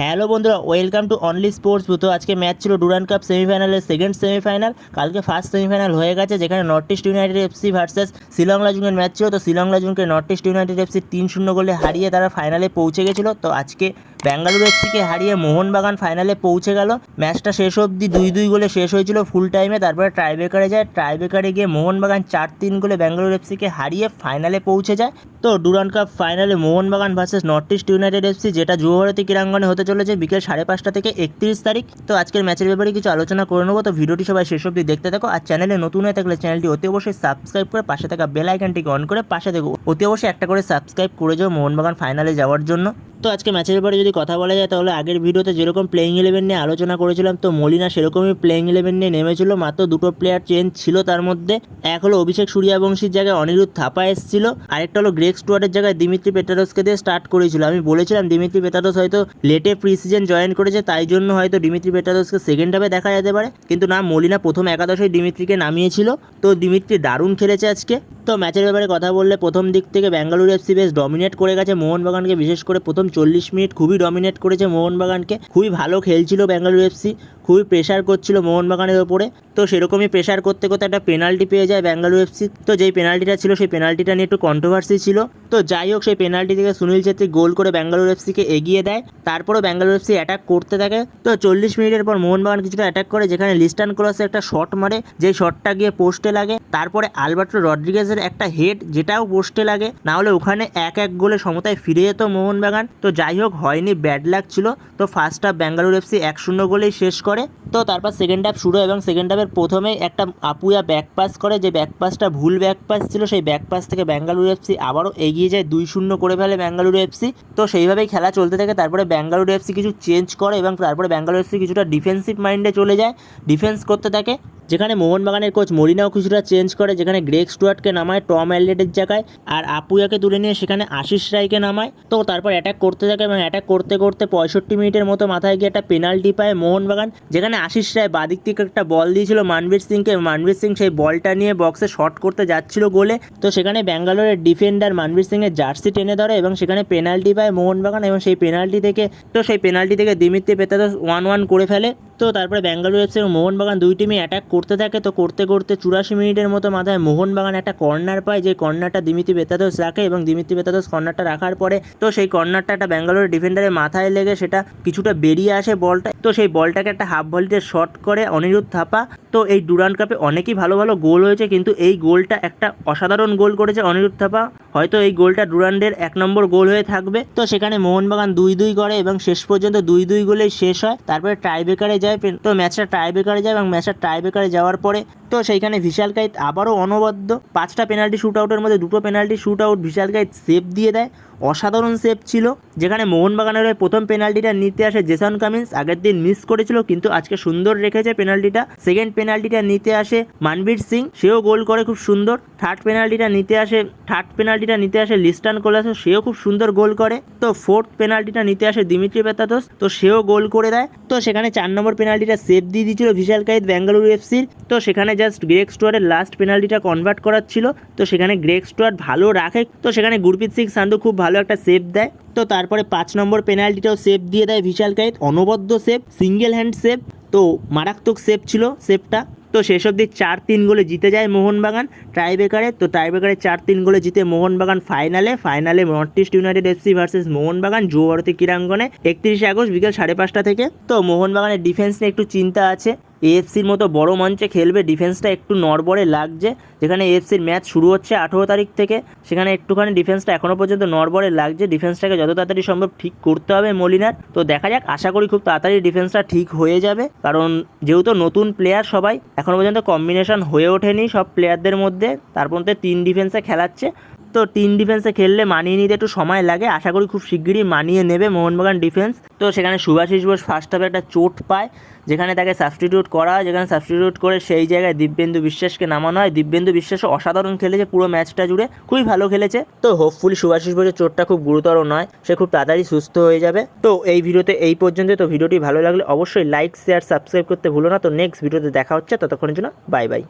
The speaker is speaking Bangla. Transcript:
হ্যালো বন্ধুরা ওয়েলকাম টু অনলি স্পোর্টস তো আজকে ম্যাচ ছিল ডুরান কাপ সেমিফাইনালের সেকেন্ড সেমিফাইনাল কালকে ফার্স্ট সেমিফাইনাল হয়ে গেছে, যেখানে North East United FC versus Shillong লাজুনের match ছিল। তো শিলং লাজুনকে নর্থ ইস্ট ইউনাইটেড এফসি তিন শূন্য গোলে হারিয়ে তারা ফাইনালে পৌঁছে গেছিল। তো আজকে ব্যাঙ্গালুরু এফসিকে হারিয়ে মোহনবাগান ফাইনালে পৌঁছে গেল। ম্যাচটা শেষ অবধি দুই দুই গোলে শেষ হয়েছিল ফুল টাইমে তারপরে ট্রাইবেকারে যায়। ট্রাইবেকারে গিয়ে মোহনবাগান চার তিন গোলে ব্যাঙ্গালুরু এফসিকে হারিয়ে ফাইনালে পৌঁছে যায়। তো ডুরান কাপ ফাইনালে Mohun Bagan versus North East United FC যেটা যুবভারতী ক্রীড়াঙ্গনে হতে চলেছে বিকেল সাড়ে পাঁচটা থেকে একত্রিশ তারিখ। তো আজকের ম্যাচের ব্যাপারে কিছু আলোচনা করে নেব। তো ভিডিওটি সবাই শেষ অবধি দেখতে থাকো। আর চ্যানেলে নতুন হয়ে থাকলে চ্যানেলটি অতি অবশ্যই সাবস্ক্রাইব করে পাশে থাকা বেল আইকনটিকে অন করে পাশে দেখো অতি অবশ্যই একটা করে সাবস্ক্রাইব করে যাও মোহনবাগান ফাইনালে যাওয়ার জন্য। তো আজকে ম্যাচের ব্যাপারে যদি কথা বলা যায়, তাহলে আগের ভিডিওতে যেরকম প্লেইং ইলেভেন নিয়ে আলোচনা করেছিলাম, তো মলিনা সেরকমই প্লেইং ইলেভেন নিয়ে নেমেছিল। মাত্র দুটো প্লেয়ার চেঞ্জ ছিল তার মধ্যে। এক হলো অভিষেক সূর্যাবংশীর জায়গায় অনিরুদ্ধ থাপা এসেছিল আরেকটা হলো গ্রেক স্টুয়ার্টের জায়গায় দিমিত্রি পেটারসকে দিয়ে স্টার্ট করেছিল। আমি বলেছিলাম, দিমিত্রি পেটারস হয়তো লেটে প্রি সিজন জয়েন করেছে, তাই জন্য হয়তো দিমিত্রি পেটারসকে সেকেন্ড হাফে দেখা যেতে পারে। কিন্তু না, মলিনা প্রথম একাদশেই দিমিত্রিকে নামিয়েছিল। তো দিমিত্রি দারুণ খেলেছে আজকে। তো ম্যাচের ব্যাপারে কথা বললে প্রথম দিক থেকে ব্যাঙ্গালুরু এফসি বেশ ডমিনেট করে গেছে। মোহনবাগানকে বিশেষ করে প্রথম চল্লিশ মিনিট খুবই ডমিনেট করেছে। মোহনবাগানকে খুবই ভালো খেলছিল ব্যাঙ্গালুরু এফসি। খুবই প্রেশার করছিল মোহনবাগানের ওপরে। তো সেরকমই প্রেশার করতে করতে একটা পেনাল্টি পেয়ে যায় ব্যাঙ্গালুরু এফসি তো যেই পেনাল্টিটা ছিল, সেই পেনাল্টিটা নিয়ে একটু কন্ট্রোভার্সি ছিল। তো যাই হোক, সেই পেনাল্টি থেকে সুনীল ছেত্রী গোল করে ব্যাঙ্গালুরু এফসিকে এগিয়ে দেয়। তারপরেও ব্যাঙ্গালুরু এফসি অ্যাটাক করতে থাকে। তো চল্লিশ মিনিটের পর মোহনবাগান কিছুটা অ্যাটাক করে, যেখানে লিস্টান ক্রসে একটা শট মারে। যেই শটটা গিয়ে পোস্টে লাগে, তারপরে আলবার্টো রড্রিগেজের একটা হেড যেটাও পোস্টে লাগে। না হলে ওখানে এক এক গোলে সমতায় ফিরে যেত মোহনবাগান। তো যাই হোক, হয়নি ব্যাড লাক ছিল। তো ফার্স্ট হাফ ব্যাঙ্গালুরু এফসি এক শূন্য গোলেই শেষ করে। তো তারপর সেকেন্ড হাফ শুরু এবং সেকেন্ড হাফের প্রথমে একটা আপুয়া ব্যাক পাস করে, যে ব্যাক পাসটা ভুল ব্যাক পাস ছিল, সেই ব্যাক পাস থেকে ব্যাঙ্গালুরু এফসি আবারও এগিয়ে যায়, দুই শূন্য করে ফেলে ব্যাঙ্গালুরু এফসি তো সেইভাবেই খেলা চলতে থাকে, তারপরে ব্যাঙ্গালুরু এফসি কিছু চেঞ্জ করে এবং তারপরে ব্যাঙ্গালুরু এফসি কিছুটা ডিফেন্সিভ মাইন্ডে চলে যায় ডিফেন্স করতে থাকে। যেখানে মোহনবাগানের কোচ মরিনাও কিছুটা চেঞ্জ করে, যেখানে গ্রেক স্টুয়ার্টকে নামায়, টম অ্যালডেটের জায়গায়, আর আপুয়াকে তুলে নিয়ে সেখানে আশিস রায়কে নামায়। তো তারপর অ্যাটাক করতে থাকে এবং অ্যাটাক করতে করতে পঁয়ষট্টি মিনিটের মতো মাথায় গিয়ে একটা পেনাল্টি পায় মোহনবাগান, যেখানে আশিস রায় বাদিক থেকে একটা বল দিয়েছিল মানবীর সিংকে। মানবীর সিং সেই বলটা নিয়ে বক্সে শট করতে যাচ্ছিল গোলে। তো সেখানে ব্যাঙ্গালোরের ডিফেন্ডার মানবীর সিংয়ের জার্সি টেনে ধরে এবং সেখানে পেনাল্টি পায় মোহনবাগান এবং সেই পেনাল্টি থেকে, তো সেই পেনাল্টি থেকে দিমিত্রি পেতাদস ওয়ান ওয়ান করে ফেলে। তো তারপরে ব্যাঙ্গালুরু এফসি এবং মোহনবাগান দুই টিমই অ্যাটাক করতে থাকে। তো করতে করতে চুরাশি মিনিটের মতো মাথায় মোহনবাগান একটা কর্নার পায়, যে কর্নারটা দিমিত্রি বেতাদোস রাখে এবং দিমিত্রি বেতাদোস কর্নারটা রাখার পরে তো সেই কর্নারটা একটা ব্যাঙ্গালোরের ডিফেন্ডারের মাথায় লেগে সেটা কিছুটা বেরিয়ে আসে বলটা। তো সেই বলটাকে একটা হাফ ভলিতে শট করে অনিরুদ্ধ থাপা। তো এই ডুরান কাপে অনেকই ভালো ভালো গোল হয়েছে, কিন্তু এই গোলটা একটা অসাধারণ গোল করেছে অনিরুদ্ধ থাপা। হয়তো এই গোলটা ডুরান্ডের এক নম্বর গোল হয়ে থাকবে। তো সেখানে মোহনবাগান দুই দুই করে এবং শেষ পর্যন্ত দুই দুই গোলেই শেষ হয়। তারপরে টাইব্রেকারে যায় তো ম্যাচটা টাইব্রেকারে যায় এবং ম্যাচটা টাইব্রেকারে যাওয়ার পরে তো সেইখানে ভিশাল কাইত আবারও অনবদ্য। পাঁচটা পেনাল্টি শ্যুট আউটের মধ্যে দুটো penalty shoot out Vishal Kaith save দিয়ে দেয়। অসাধারণ সেভ ছিল, যেখানে মোহনবাগানের হয়ে প্রথম পেনাল্টিটা নিতে আসে জেসন কামিন্স আগের দিন মিস করেছিল, কিন্তু আজকে সুন্দর রেখেছে পেনাল্টিটা সেকেন্ড পেনাল্টিটা নিতে আসে মানবীর সিং সেও গোল করে খুব সুন্দর। থার্ড পেনাল্টিটা নিতে আসে থার্ড পেনাল্টিটা নিতে আসে লিস্টান কোলাসো সেও খুব সুন্দর গোল করে। তো ফোর্থ পেনাল্টিটা নিতে আসে দিমিত্রি পেতাতোস তো সেও গোল করে দেয়। তো সেখানে চার নম্বর পেনাল্টিটা সেভ দিয়ে দিয়েছিল ভিশাল কাইত ব্যাঙ্গালুরু এফসির তো সেখানে জাস্ট গ্রেক স্টুয়ার্টের লাস্ট পেনাল্টিটা কনভার্ট করার ছিল। তো সেখানে গ্রেক স্টুয়ার্ট ভালো রাখে। তো সেখানে গুরপ্রীত সিং সান্ধু খুব ভালো একটা সেভ দেয়। তো তারপরে পাঁচ নম্বর পেনাল্টিটাও সেভ দিয়ে দেয় ভিশাল কাইত অনবদ্য সেভ সিঙ্গেল হ্যান্ড সেভ তো মারাত্মক সেভ ছিল সেভটা তো শেষ অবধি চার তিন গোলে জিতে যায় মোহনবাগান ট্রাইবেকারে তো ট্রাইবেকারে চার তিন গোলে জিতে মোহনবাগান ফাইনালে ফাইনালে North East United FC versus Mohun Bagan Yuva Bharati ক্রীড়াঙ্গনে। একত্রিশে আগস্ট বিকেল সাড়ে পাঁচটা থেকে। তো মোহনবাগানের ডিফেন্স নিয়ে একটু চিন্তা আছে। এএফসির মতো বড় মঞ্চে খেলবে ডিফেন্সটা একটু নড়বড়ে লাগছে। যেখানে এএফসির ম্যাচ শুরু হচ্ছে আঠেরো তারিখ থেকে, সেখানে একটুখানি ডিফেন্সটা এখনও পর্যন্ত নড়বড়ে লাগছে। ডিফেন্সটাকে যত তাড়াতাড়ি সম্ভব ঠিক করতে হবে মলিনার। তো দেখা যাক, আশা করি খুব তাড়াতাড়ি ডিফেন্সটা ঠিক হয়ে যাবে। কারণ যেহেতু নতুন প্লেয়ার সবাই এখনও পর্যন্ত কম্বিনেশন হয়ে ওঠেনি সব প্লেয়ারদের মধ্যে। তার মধ্যে তিন ডিফেন্সে খেলাচ্ছে। তো তিন ডিফেন্সে খেললে মানিয়ে নিতে একটু সময় লাগে। আশা করি খুব শিগগিরই মানিয়ে নেবে মোহনবাগান ডিফেন্স তো সেখানে সুভাষিস বোস ফার্স্ট হাফে একটা চোট পায়, যেখানে তাকে সাবস্টিটিউট করা হয়। যেখানে সাবস্টিটিউট করে সেই জায়গায় দিব্যেন্দু বিশ্বাসকে নামানো হয়। দিব্যেন্দু বিশ্বাসও অসাধারণ খেলেছে পুরো ম্যাচটা জুড়ে, খুবই ভালো খেলেছে। তো হোপফুলি সুভাষিস বোসের চোটটা খুব গুরুতর নয়, সে খুব তাড়াতাড়ি সুস্থ হয়ে যাবে। তো এই ভিডিওতে এই পর্যন্ত, তো ভিডিওটি ভালো লাগলে অবশ্যই লাইক শেয়ার সাবস্ক্রাইব করতে ভুলো না। তো নেক্সট ভিডিওতে দেখা হচ্ছে, ততক্ষণের জন্য বাই বাই